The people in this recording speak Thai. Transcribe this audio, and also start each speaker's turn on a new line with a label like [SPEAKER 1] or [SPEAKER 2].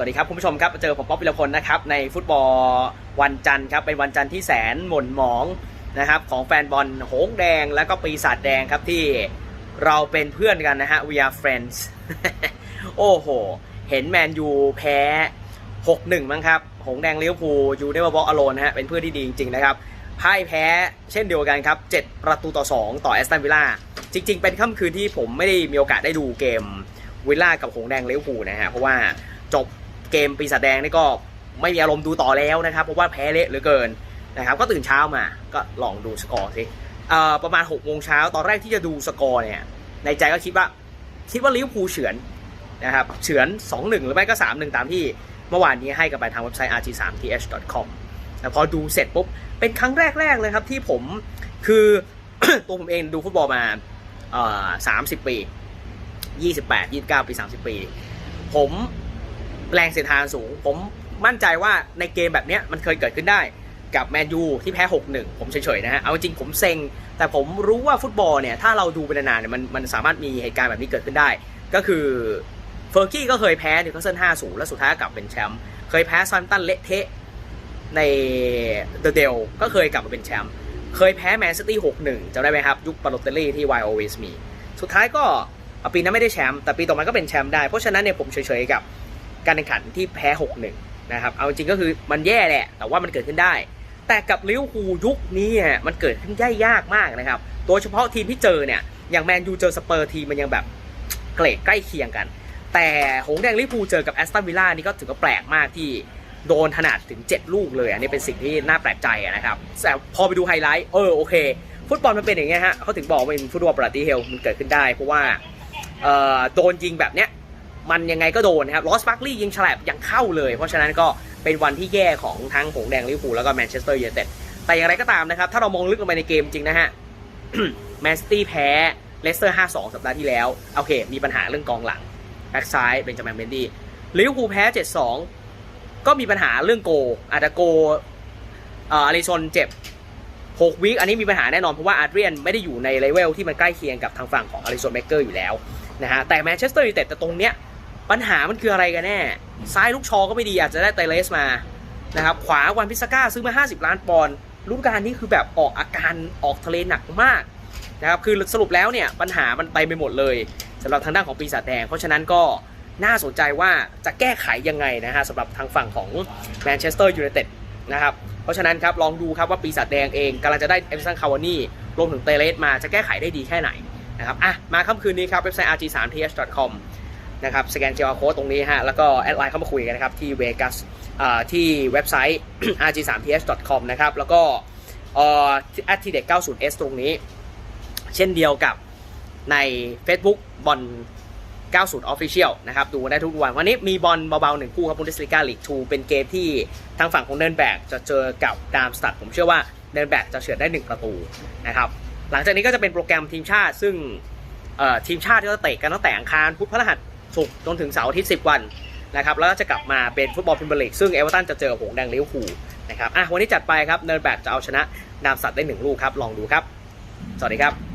[SPEAKER 1] วัสดีครับคุณผู้ชมครับเจอผมป๊อปวิรพลนะครับในฟุตบอลวันจันทร์ครับเป็นวันจันทร์ที่แสนหม่นหมองนะครับของแฟนบอลหงแดงแล้วก็ปีศาจแดงครับที่เราเป็นเพื่อนกันนะฮะ we are friends โอ้โห เห็นแมนยูแพ้ 6-1 มั้งครับ หงแดงเลิเวอร์พูยูเนเวอร์บอกอโลนนะฮะเป็นเพื่อนที่ดีจริงๆนะครับพ่ายแพ้เช่นเดียวกันครับ 7 ประตูต่อ 2 ต่อแอสตันวิลล่าจริง ๆ เป็นค่ำคืนที่ผมไม่ได้มีโอกาสได้ดูเกมวิลล่ากับหงแดงเลิเวอร์พูนะฮะเพราะว่าจบ เกมปีศาจแดงนี่ก็ไม่มีอารมณ์ดูต่อแล้วนะครับ เพราะว่าแพ้เละเหลือเกินนะครับ ก็ตื่นเช้ามาก็ลองดูสกอร์สิประมาณ6กโมงเช้าตอนแรกที่จะดูสกอร์เนี่ย ในใจก็คิดว่าคิดว่าลิเวอร์พูลเฉือนนะครับเฉือน 2-1 หรือไม่ก็ 3-1 ตามที่เมื่อวานนี้ให้กับไปทางเว็บไซต์ rg3th.com แต่พอดูเสร็จปุ๊บ เป็นครั้งแรก ๆ เลยครับที่ผมคือตัวผมเองดูฟุตบอลมาเอ่อ30ปี28 29ปี30ปี ผม แรงเสียดทานสูง ผมมั่นใจว่าในเกมแบบนี้มันเคยเกิดขึ้นได้กับแมนยูที่แพ้ 6-1 ผมเฉยๆนะฮะ เอาจริงผมเซ็ง แต่ผมรู้ว่าฟุตบอลเนี่ย ถ้าเราดูไปนานๆเนี่ยมันมันสามารถมีเหตุการณ์แบบนี้เกิดขึ้นได้ ก็คือเฟอร์กี้ก็เคยแพ้นิวคาสเซิล5-0 แล้วสุดท้ายก็กลับเป็นแชมป์ เคยแพ้ซันตันเละเทะในเดอะเดลก็เคยกลับมาเป็นแชมป์ เคยแพ้แมนซิตี้ 6-1จำได้ไหมครับ ยุคปาโลเตลลี่ที่ Y always me สุดท้ายก็ปีนั้นไม่ได้แชมป์ แต่ปีต่อมาก็เป็นแชมป์ได้ เพราะฉะนั้นเนี่ยผมเฉยๆกับ การแข่งขันที่แพ้ 6-1 นะครับ เอาจริงก็คือมันแย่แหละ แต่ว่ามันเกิดขึ้นได้ แต่กับลิเวอร์พูลยุคนี้อะมันเกิดขึ้นได้ยากมากนะครับ โดยเฉพาะทีมที่เจอเนี่ย อย่างแมนยูเจอสเปอร์ทีมมันยังแบบเกรดใกล้เคียงกัน แต่หงแดงลิเวอร์พูลเจอกับแอสตันวิลล่านี่ก็ถือว่าแปลกมากที่โดนขนาดถึง 7 ลูกเลย อันนี้เป็นสิ่งที่น่าแปลกใจนะครับ แต่พอไปดูไฮไลท์ เออโอเค ฟุตบอลมันเป็นอย่างเงี้ยฮะเขาถึงบอกว่าเป็นฟุตบอลปรติเฮลมันเกิดขึ้นได้ เพราะว่าเอ่อโดนยิงแบบเนี้ย มันยังไงก็โดนนะครับลอสบัคลี่ยิงฉลับยังเข้าเลย เพราะฉะนั้นก็เป็นวันที่แย่ของทั้งหงแดงลิเวอร์พูลแล้วก็แมนเชสเตอร์ยูไนเต็ดแต่อย่างไรก็ตามนะครับ ถ้าเรามองลึกลงไปในเกมจริงนะฮะแมนซิตี้แพ้เลสเตอร์ 5-2 สัปดาห์ที่แล้ว โอเค มีปัญหาเรื่องกองหลังแบ็กซ้ายเป็นจาแมนเบนดี้ลิเวอร์พูลแพ้ 7-2 ก็มีปัญหาเรื่องโก อาจจะโกอาริซอนเจ็บ 6วีคอันนี้มีปัญหาแน่นอน เพราะว่าอาร์เรียนไม่ได้อยู่ในเลเวลที่มันใกล้เคียงกับทางฝั่งของอาริซอนเบเกอร์อยู่แล้วนะฮะแต่แมนเชสเตอร์ยูไนเต็ดแต่ตรงเนี้ย ปัญหามันคืออะไรกันแน่ ซ้ายลูกชอก็ไม่ดีอาจจะได้ไตเลสมานะครับขวาวันพิสก้าซื้อมา 50 ล้านปอนด์รุ่นการนี้คือแบบออกอาการออกทะเลหนักมากนะครับคือสรุปแล้วเนี่ยปัญหามันไปไปหมดเลยสำหรับทางด้านของปีศาจแดง เพราะฉะนั้นก็น่าสนใจว่าจะแก้ไขยังไงนะฮะสำหรับทางฝั่งของแมนเชสเตอร์ยูไนเต็ดนะครับเพราะฉะนั้นครับลองดูครับว่าปีศาจแดงเองกำลังจะได้เอเมสันคาวานี่รวมถึงเตเลสมาจะแก้ไขได้ดีแค่ไหนนะครับอะมาค่ำคืนนี้ครับเว็บไซต์ rg3th.com นะครับสแกน QR code ตรงนี้ฮะแล้วก็แอดไลน์เข้ามาคุยกันนะครับที่เวกัสที่เว็บไซต์ rg3th.com นะครับแล้วก็เอ่อ t เด็ก 90s ตรงนี้ เช่นเดียวกับใน Facebook บอล90 Official นะครับ ดูได้ทุกวัน วันนี้มีบอลเบาๆหนึ่งคู่ครับ Bundesliga League 2เป็นเกมที่ทางฝั่งของเนินแบกจะเจอกับดามสตัดผมเชื่อว่าเนินแบกจะเฉือนได้ 1 ประตูนะครับ หลังจากนี้ก็จะเป็นโปรแกรมทีมชาติ ซึ่งทีมชาติก็จะเตะกันตั้งแต่อังคารพุธพฤหัส ศุกร์จนถึงเสาร์อาทิตย์10 วันนะครับแล้วก็จะกลับมาเป็นฟุตบอลพรีเมียร์ลีกซึ่งเอเวอร์ตันจะเจอหงส์แดงเลี้ยวคูนะครับอะวันนี้จัดไปครับเนินแบกจะเอาชนะดามสัตว์ได้หนึ่งลูกครับลองดูครับ สวัสดีครับ